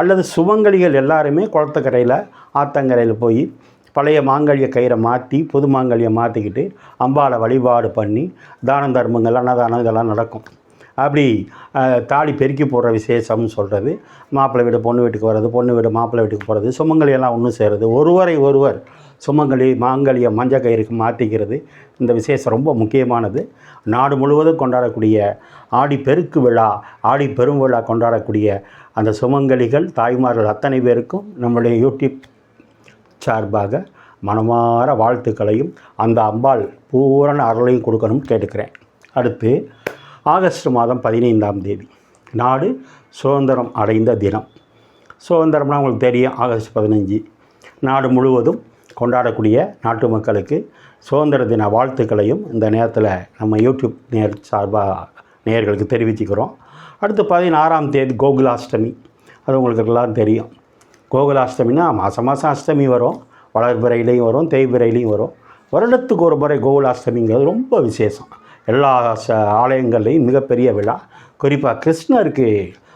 அல்லது சுமங்கலிகள் எல்லாருமே குளத்துக்கரையில் ஆத்தங்கரையில் போய் பழைய மாங்கல்ய கயிறை மாற்றி புது மாங்கல்யம் மாற்றிக்கிட்டு அம்பாளை வழிபாடு பண்ணி தான தர்மங்கள் அன்னதானம் இதெல்லாம் நடக்கும். அப்படி தாலி பெருக்கி போடுற விசேஷம்னு சொல்கிறது மாப்பிள்ளை வீடு பொண்ணு வீட்டுக்கு வர்றது பொண்ணு வீடு மாப்பிள்ளை வீட்டுக்கு போகிறது சுமங்கலி எல்லாம் ஒன்று சேருது. ஒருவரை ஒருவர் சுமங்கலி மாங்கலிய மஞ்சள் கயிறுக்கு மாற்றிக்கிறது இந்த விசேஷம் ரொம்ப முக்கியமானது. நாடு முழுவதும் கொண்டாடக்கூடிய ஆடி பெருக்கு விழா ஆடி பெரும் விழா கொண்டாடக்கூடிய அந்த சுமங்கலிகள் தாய்மார்கள் அத்தனை பேருக்கும் நம்முடைய யூடியூப் சார்பாக மனமார வாழ்த்துக்களையும் அந்த அம்பாள் பூரண அருளையும் கொடுக்கணும்னு கேட்டுக்கிறேன். அடுத்து ஆகஸ்ட் மாதம் பதினைந்தாம் தேதி நாடு சுதந்திரம் அடைந்த தினம். சுதந்திரம்னா உங்களுக்கு தெரியும் ஆகஸ்ட் பதினஞ்சு. நாடு முழுவதும் கொண்டாடக்கூடிய நாட்டு மக்களுக்கு சுதந்திர தின வாழ்த்துக்களையும் இந்த நேரத்தில் நம்ம யூடியூப் நேர் சார்பாக நேயர்களுக்கு தெரிவிச்சுக்கிறோம். அடுத்து பதினாறாம் தேதி கோகுலாஷ்டமி. அது உங்களுக்கு எல்லாம் தெரியும். கோகுலாஷ்டமினா மாதம் மாதம் அஷ்டமி வரும் வளர்பிறையிலையும் வரும் தேய்பிறையிலையும் வரும். வருடத்துக்கு ஒரு முறை கோகுலாஷ்டமிங்கிறது ரொம்ப விசேஷம். எல்லா ச ஆலயங்கள்லேயும் மிகப்பெரிய விழா. குறிப்பாக கிருஷ்ணருக்கு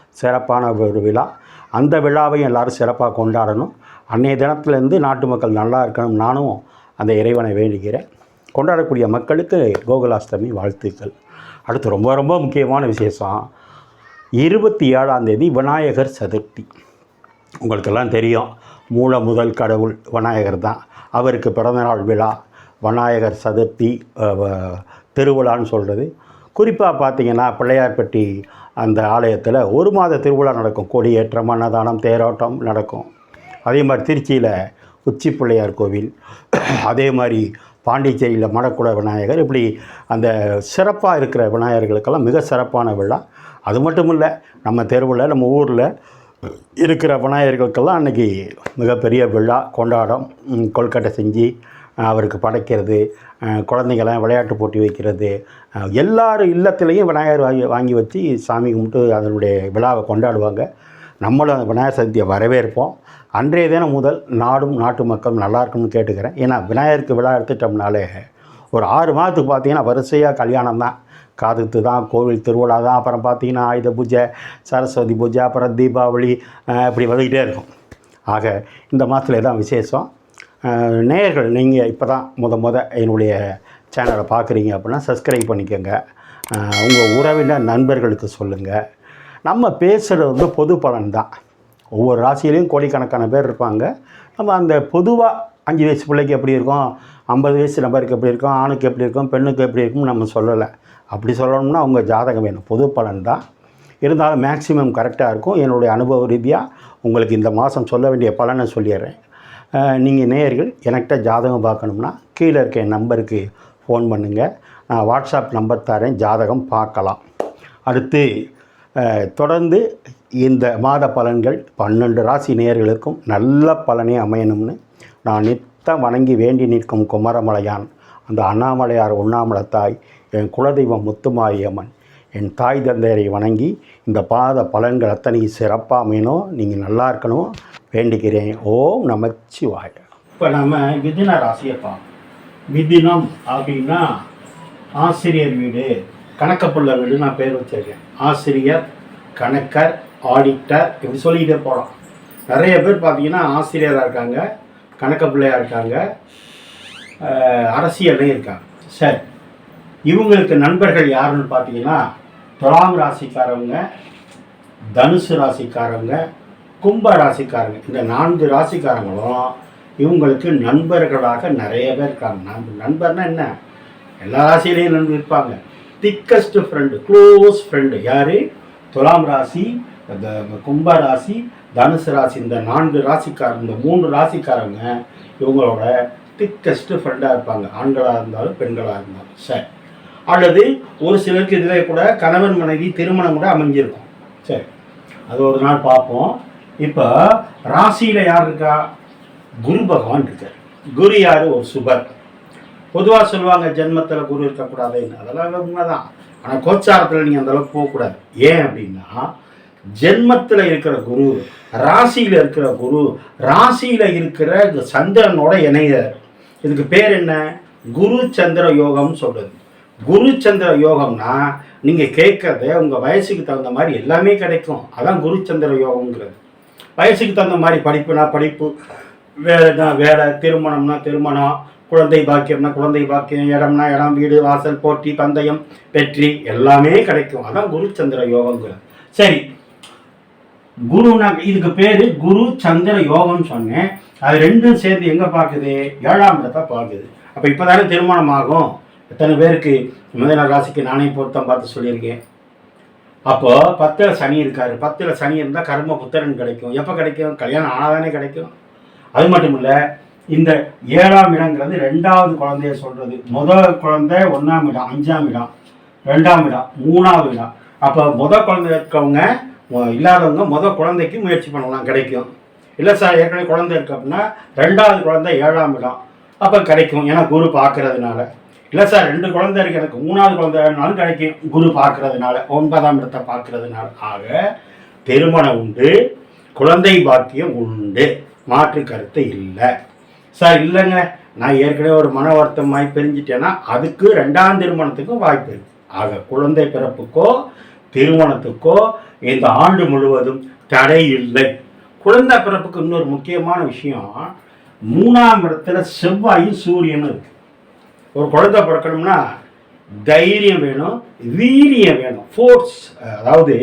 சிறப்பான ஒரு விழா. அந்த விழாவையும் எல்லாரும் சிறப்பாக கொண்டாடணும். அன்னைய தினத்துலேருந்து நாட்டு மக்கள் நல்லா இருக்கணும். நானும் அந்த இறைவனை வேண்டுகிறேன். கொண்டாடக்கூடிய மக்களுக்கு கோகுலாஷ்டமி வாழ்த்துக்கள். அடுத்து ரொம்ப ரொம்ப முக்கியமான விசேஷம். இருபத்தி ஏழாம் தேதி விநாயகர் சதுர்த்தி. உங்களுக்கெல்லாம் தெரியும். மூல முதல் கடவுள் விநாயகர் தான். அவருக்கு பிறந்தநாள் விழா. விநாயகர் சதுர்த்தி திருவிழான்னு சொல்கிறது குறிப்பாக பார்த்தீங்கன்னா பிள்ளையார்பட்டி அந்த ஆலயத்தில் ஒரு மாத திருவிழா நடக்கும். கொடியேற்றம் அன்னதானம் தேரோட்டம் நடக்கும். அதே மாதிரி திருச்சியில் உச்சி பிள்ளையார் கோவில். அதே மாதிரி பாண்டிச்சேரியில் மடக்குட விநாயகர். இப்படி அந்த சிறப்பாக இருக்கிற விநாயகர்களுக்கெல்லாம் மிக சிறப்பான விழா. அது மட்டும் இல்லை நம்ம தெருவில் நம்ம ஊரில் இருக்கிற விநாயகர்களுக்கெல்லாம் அன்றைக்கி மிகப்பெரிய விழா கொண்டாடம் கொல்கட்டை செஞ்சு அவருக்கு படைக்கிறது அஹ், விளையாட்டு போட்டி வைக்கிறது. எல்லார் இல்லத்துலேயும் விநாயகர் வாங்கி வாங்கி வச்சு சாமி கும்பிட்டு அதனுடைய விழாவை கொண்டாடுவாங்க. நம்மளும் அந்த விநாயகர் சதுர்த்தியை வரவேற்போம். அன்றைய தினம் முதல் நாடும் நாட்டு மக்களும் நல்லா இருக்கணும்னு கேட்டுக்கிறேன். ஏன்னா விநாயகருக்கு விழா எடுத்துட்டோம்னாலே ஒரு ஆறு மாதத்துக்கு பார்த்தீங்கன்னா வரிசையாக கல்யாணம் தான். காதுத்து தான் கோவில் திருவிழா தான் அப்புறம் பார்த்தீங்கன்னா ஆயுத பூஜை சரஸ்வதி பூஜை அப்புறம் தீபாவளி இப்படி வந்துக்கிட்டே இருக்கும். ஆக இந்த மாதத்துல தான் விசேஷம். நேயர்கள் நீங்கள் இப்போ தான் முத முத என்னுடைய சேனலை பார்க்குறீங்க அப்படின்னா சப்ஸ்கிரைப் பண்ணிக்கோங்க. உங்கள் உறவினர் நண்பர்களுக்கு சொல்லுங்கள் நம்ம பேசுகிறது வந்து பொது பலன் தான். ஒவ்வொரு ராசியிலையும் கோடிக்கணக்கான பேர் இருப்பாங்க. நம்ம அந்த பொதுவாக அஞ்சு வயசு பிள்ளைக்கு எப்படி இருக்கும் ஐம்பது வயசு நபருக்கு எப்படி இருக்கும் ஆணுக்கு எப்படி இருக்கும் பெண்ணுக்கு எப்படி இருக்கும்னு நம்ம சொல்லலை. அப்படி சொல்லணும்னா அவங்க ஜாதகம் வேணும் பொது பலன் தான். இருந்தாலும் மேக்சிமம் கரெக்டாக இருக்கும். என்னுடைய அனுபவ ரீதியாக உங்களுக்கு இந்த மாதம் சொல்ல வேண்டிய பலனை சொல்லிடுறேன். நீங்கள் நேயர்கள் எனக்கிட்ட ஜாதகம் பார்க்கணும்னா கீழே இருக்க என் நம்பருக்கு ஃபோன் பண்ணுங்கள் நான் வாட்ஸ்அப் நம்பர் தரேன் ஜாதகம் பார்க்கலாம். அடுத்து தொடர்ந்து இந்த மாத பலன்கள் பன்னெண்டு ராசி நேயர்களுக்கும் நல்ல பலனே அமையணும்னு நான் நித்தம் வணங்கி வேண்டி நிற்கும் குமரமலையான் அந்த அண்ணாமலையார் உண்ணாமலை தாய் என் குலதெய்வம் முத்துமாரியம்மன் என் தாய் தந்தையரை வணங்கி இந்த பாத பலன்கள் அத்தனை சிறப்பாக அமையணும். நீங்கள் நல்லா இருக்கணும். வேண்டுகிறேன். ஓம் நமச்சிவாய. இப்போ நம்ம மிதின ராசியை பார்ப்போம். மிதினம் அப்படின்னா ஆசிரியர் வீடு கணக்கப்புள்ள வீடு நான் பேர் வச்சிருக்கேன். ஆசிரியர் கணக்கர் ஆடிட்டர் இப்படி சொல்லிக்கிட்டே போகலாம் நிறைய பேர் பார்த்தீங்கன்னா ஆசிரியராக இருக்காங்க கணக்க பிள்ளையாக இருக்காங்க அரசியலையும் அரசியல்லையும் இருக்காங்க. சரி இவங்களுக்கு நண்பர்கள் யாருன்னு பார்த்தீங்கன்னா துலாம் ராசிக்காரவங்க தனுசு ராசிக்காரவங்க கும்ப ராசிக்காரங்க. இந்த நான்கு ராசிக்காரங்களும் இவங்களுக்கு நண்பர்களாக நிறைய பேர் இருக்காங்க. நான்கு நண்பர்னா என்ன? எல்லா ராசியிலையும் நண்பர் இருப்பாங்க. திக்கஸ்ட் ஃப்ரெண்டு க்ளோஸ் ஃப்ரெண்டு யார்? துலாம் ராசி கும்ப ராசி தனுசு ராசி இந்த நான்கு ராசிக்காரங்க இந்த மூணு ராசிக்காரங்க இவங்களோட திக்கஸ்ட் ஃப்ரெண்டாக இருப்பாங்க. ஆண்களாக இருந்தாலும் பெண்களாக இருந்தாலும். சரி. அல்லது ஒரு சிலருக்கு இதில் கூட கணவன் மனைவி திருமணம் கூட அமைஞ்சிருக்கும். சரி. அது ஒரு நாள் பார்ப்போம். இப்போ ராசியில் யார் இருக்கா? குரு பகவான் இருக்கார். குரு யார்? ஒரு சுபர். பொதுவாக சொல்லுவாங்க ஜென்மத்தில் குரு இருக்கக்கூடாதுன்னு அதெல்லாம் உண்மைதான். ஆனால் கோச்சாரத்தில் நீங்கள் அந்தளவுக்கு போகக்கூடாது. ஏன் அப்படின்னா ஜென்மத்தில் இருக்கிற குரு ராசியில் இருக்கிற குரு ராசியில் இருக்கிற இந்த சந்திரனோட இணையர். இதுக்கு பேர் என்ன? குரு சந்திர யோகம்னு சொல்கிறது குரு சந்திர யோகம்னா நீங்கள் கேட்கறத உங்கள் வயசுக்கு தகுந்த மாதிரி எல்லாமே கிடைக்கும். அதான் குரு சந்திர யோகம்ங்கிறது. வயசுக்கு தகுந்த மாதிரி படிப்புனா படிப்பு வேலைனா வேலை திருமணம்னா திருமணம் குழந்தை பாக்கியம்னா குழந்தை பாக்கியம் இடம்னா இடம் வீடு வாசல் போட்டி பந்தயம் வெற்றி எல்லாமே கிடைக்கும். அதான் குரு சந்திர யோகங்கிறது சரி. குருனா இதுக்கு பேர் குரு சந்திர யோகம்னு சொன்னேன். அது ரெண்டும் சேர்ந்து எங்கே பார்க்குது? ஏழாம் இடத்தை பார்க்குது. அப்போ இப்போ தானே திருமணம் ஆகும்? எத்தனை பேருக்கு? முதல ராசிக்கு நானே பொருத்தம் பார்த்து சொல்லியிருக்கேன். அப்போ பத்தில் சனி இருக்காரு. பத்தில் சனி இருந்தால் கர்ம புத்திரன் கிடைக்கும். எப்போ கிடைக்கும்? கல்யாணம் ஆனாதானே கிடைக்கும். அது மட்டும் இல்லை இந்த ஏழாம் இடங்கிறது ரெண்டாவது குழந்தைய சொல்கிறது முதல் குழந்தை ஒன்றாம் இடம் அஞ்சாம் இடம் ரெண்டாம் இடம் மூணாவது இடம். அப்போ முதல் குழந்தை இருக்கவங்க இல்லாதவங்க முதல் குழந்தைக்கு முயற்சி பண்ணலாம் கிடைக்கும். இல்லை சார் ஏற்கனவே குழந்தை இருக்கு அப்படின்னா ரெண்டாவது குழந்தை ஏழாம் இடம். அப்போ கிடைக்கும். ஏன்னா குரு பார்க்கறதுனால. இல்லை சார் ரெண்டு குழந்தை இருக்கு. எனக்கு மூணாவது குழந்தைனாலும் கிடைக்கும். குரு பார்க்கறதுனால ஒன்பதாம் இடத்தை பார்க்கறதுனால. ஆக திருமணம் உண்டு குழந்தை பாக்கியம் உண்டு. மாற்று கருத்து இல்லை. சார் இல்லைங்க. நான் ஏற்கனவே ஒரு மன வருத்தமாய் பிரிஞ்சிட்டேன்னா அதுக்கு ரெண்டாம் திருமணத்துக்கும் வாய்ப்பு இருக்கு. ஆக குழந்தை பிறப்புக்கோ திருமணத்துக்கோ இந்த ஆண்டு முழுவதும் தடை இல்லை. குழந்தை பிறப்புக்கு இன்னொரு முக்கியமான விஷயம் மூணாம் இடத்துல செவ்வாயும் சூரியனும் இருக்கு. ஒரு குழந்தை பிறக்கணும்னா தைரியம் வேணும் வீரியம் வேணும். ஃபோர்ஸ் அதாவது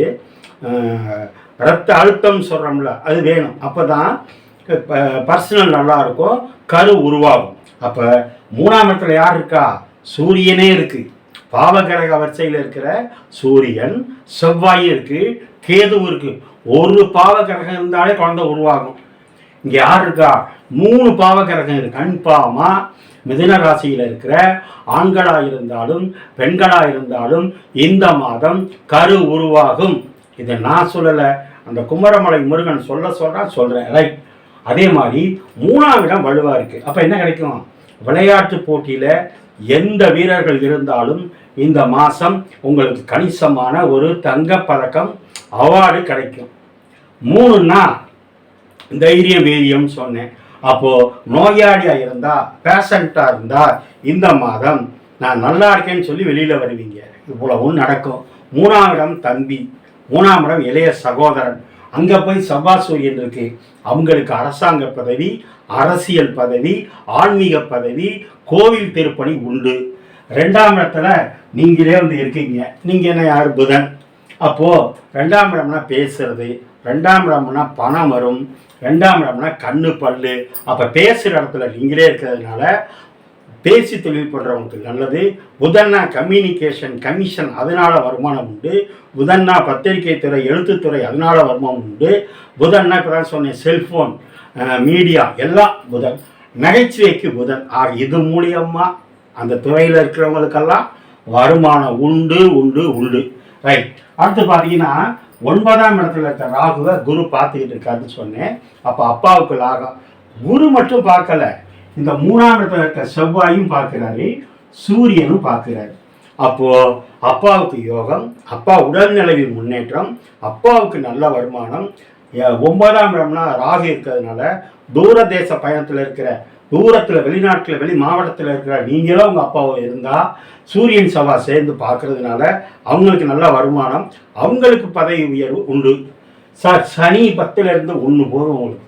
ரத்த அழுத்தம் சொல்கிறோம்ல அது வேணும். அப்போ தான் பர்சனல் நல்லா இருக்கும் கரு உருவாகும். அப்போ மூணாம் இடத்துல யார் இருக்கா? சூரியனே இருக்குது பாவகிரக வரிசையில் இருக்கிற சூரியன் செவ்வாயும் இருக்குது கேதுவும் இருக்குது ஒரு பாவகிரகம் இருந்தாலே குழந்தை உருவாகும். இங்கே யார் இருக்கா? மூணு பாவகிரகம் இருக்கு. கன்ஃபார்மா மிதுன ராசியில் இருக்கிற ஆண்களாக இருந்தாலும் பெண்களாக இருந்தாலும் இந்த மாதம் கரு உருவாகும். இதை நான் சொல்லலை. அந்த குமரமலை முருகன் சொல்ல சொல்கிறான் சொல்கிறேன் ரைட் அதே மாதிரி மூணாம் இடம் வலுவாக இருக்குது அப்போ என்ன கிடைக்கும்? விளையாட்டு போட்டியில் எந்த வீரர்கள் இருந்தாலும் இந்த மாதம் உங்களுக்கு கணிசமான ஒரு தங்கப் பதக்கம் அவார்டு கிடைக்கும். மூணுன்னா தைரியம் வீரியம் சொன்னேன். அப்போ நோயாளியா இருந்தா பேஷண்டா இருந்தா இந்த மாதம் நான் நல்லா இருக்கேன்னு சொல்லி வெளியில வருவீங்க. இவ்வளவும் நடக்கும். மூணாம் இடம் தம்பி மூணாம் இடம் இளைய சகோதரன். அங்க போய் சபா சூரியன் இருக்கு. அவங்களுக்கு அரசாங்க பதவி அரசியல் பதவி ஆன்மீக பதவி கோவில் திருப்பணி உண்டு. ரெண்டாம் இடத்துல நீங்களே வந்து இருக்கீங்க. நீங்க என்ன யார் புதன்? அப்போ ரெண்டாம் இடம்னா பேசுறது. ரெண்டாம் இடம்னா பணம் வரும். ரெண்டாம் இடம்னா கண்ணு பல்லு. அப்போ பேசுகிற இடத்துல நீங்களே இருக்கிறதுனால பேசி தொழில் பண்ணுறவங்களுக்கு நல்லது. புதன்னா கம்யூனிகேஷன் கமிஷன் அதனால் வருமானம் உண்டு. புதன்னா பத்திரிகை துறை எழுத்துத்துறை அதனால் வருமானம் உண்டு. புதன்னா இப்போ தான் சொன்னேன் செல்ஃபோன் மீடியா எல்லாம் புதன். நகைச்சுவைக்கு புதன். ஆக இது மூலியமாக அந்த துறையில் இருக்கிறவங்களுக்கெல்லாம் வருமானம் உண்டு உண்டு உண்டு. ரைட் அடுத்து பார்த்தீங்கன்னா ஒன்பதாம் இடத்துல இருக்க ராகுவை குரு பார்த்துக்கிட்டு இருக்காருன்னு சொன்னேன். அப்போ அப்பாவுக்கு லாகம். குரு மட்டும் பார்க்கல. இந்த மூணாம் இடத்துல இருக்க செவ்வாயும் பார்க்கிறாரு சூரியனும் பார்க்கிறாரு. அப்போது அப்பாவுக்கு யோகம் அப்பா உடல்நிலையில் முன்னேற்றம் அப்பாவுக்கு நல்ல வருமானம். ஒன்பதாம் இடம்னா ராகு இருக்கிறதுனால தூர தேச பயணத்தில் இருக்கிற தூரத்தில் வெளிநாட்டில் வெளி மாவட்டத்தில் இருக்கிற நீங்களும் உங்கள் அப்பாவோ இருந்தால் சூரியன் செவ்வாய் சேர்ந்து பார்க்கறதுனால அவங்களுக்கு நல்ல வருமானம் அவங்களுக்கு பதவி உயர்வு உண்டு. சார் சனி பத்துல இருந்து ஒன்று போதும் உங்களுக்கு.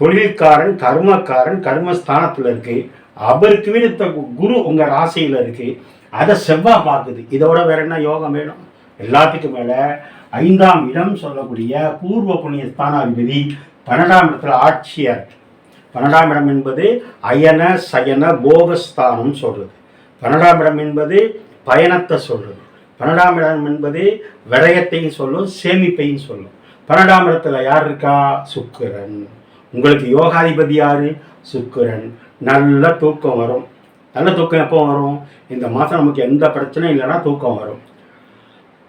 தொழில்காரன் கர்மக்காரன் கர்மஸ்தானத்தில் இருக்கு. அவருக்கு விடுத்த குரு உங்கள் ராசியில் இருக்கு. அதை செவ்வாய் பார்க்குது. இதோட வேற என்ன யோகம் வேணும்? எல்லாத்துக்கும் மேலே ஐந்தாம் இடம் சொல்லக்கூடிய பூர்வ புண்ணிய ஸ்தானாதிபதி பன்னெண்டாம் இடத்துல ஆட்சியர். பன்னெண்டாம் இடம் என்பது அயன சயன போகஸ்தானம் சொல்றது. பன்னெண்டாம் இடம் என்பது பயணத்தை சொல்றது. பன்னெண்டாம் இடம் என்பது விடயத்தையும் சொல்லும் சேமிப்பையும் சொல்லும். பன்னெண்டாம் இடத்துல யார் இருக்கா? சுக்கிரன். உங்களுக்கு யோகாதிபதி யாரு? சுக்கிரன். நல்ல தூக்கம் வரும். நல்ல தூக்கம் எப்போ வரும்? இந்த மாதம் நமக்கு எந்த பிரச்சனையும் இல்லைன்னா தூக்கம் வரும்.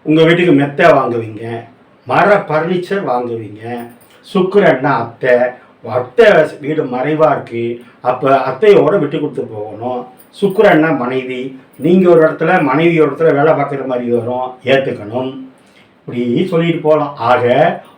உங்கள் வீட்டுக்கு மெத்தை வாங்குவீங்க. மர பர்னிச்சர் வாங்குவீங்க. சுக்கிரன்னா அத்தை. அத்தை வீடு மறைவாக இருக்குது அப்போ அத்தையோட விட்டு கொடுத்து போகணும். சுக்கரன்னா மனைவி. நீங்கள் ஒரு இடத்துல மனைவி ஒரு இடத்துல வேலை பார்க்குற மாதிரி வரும். ஏற்றுக்கணும் இப்படி சொல்லிட்டு போகலாம் ஆக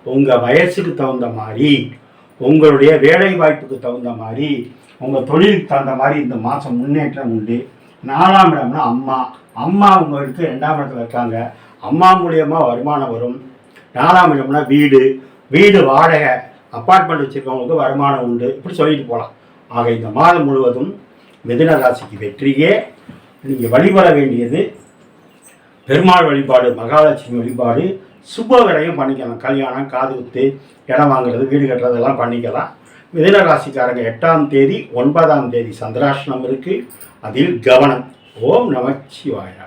உங்கள் வயசுக்கு தகுந்த மாதிரி உங்களுடைய வேலை வாய்ப்புக்கு தகுந்த மாதிரி உங்கள் தொழிலுக்கு தகுந்த மாதிரி இந்த மாதம் முன்னேற்றம் உண்டு. நாலாம் இடம்னா அம்மா. அம்மா உங்களுக்கு ரெண்டாம் இடத்துல இருக்காங்க. அம்மா மூலியமாக வருமானம் வரும். நாலாம் இடம்னா வீடு. வீடு வாடகை. அப்பார்ட்மெண்ட் வச்சுருக்கவங்களுக்கு வருமானம் உண்டு. இப்படி சொல்லிட்டு போகலாம் ஆக இந்த மாதம் முழுவதும் மிதுன ராசிக்கு வெற்றியே. நீங்கள் வழிபட வேண்டியது பெருமாள் வழிபாடு மகாலட்சுமி வழிபாடு சுப விரையும் பண்ணிக்கலாம். கல்யாணம் காது குத்து இடம் வாங்குறது வீடு கட்டுறது எல்லாம் பண்ணிக்கலாம். மிதுன ராசிக்காரங்க எட்டாம் தேதி ஒன்பதாம் தேதி சந்திராஷ்டிரம் இருக்குது அதில் கவனம். ஓம் நமச்சிவாயா.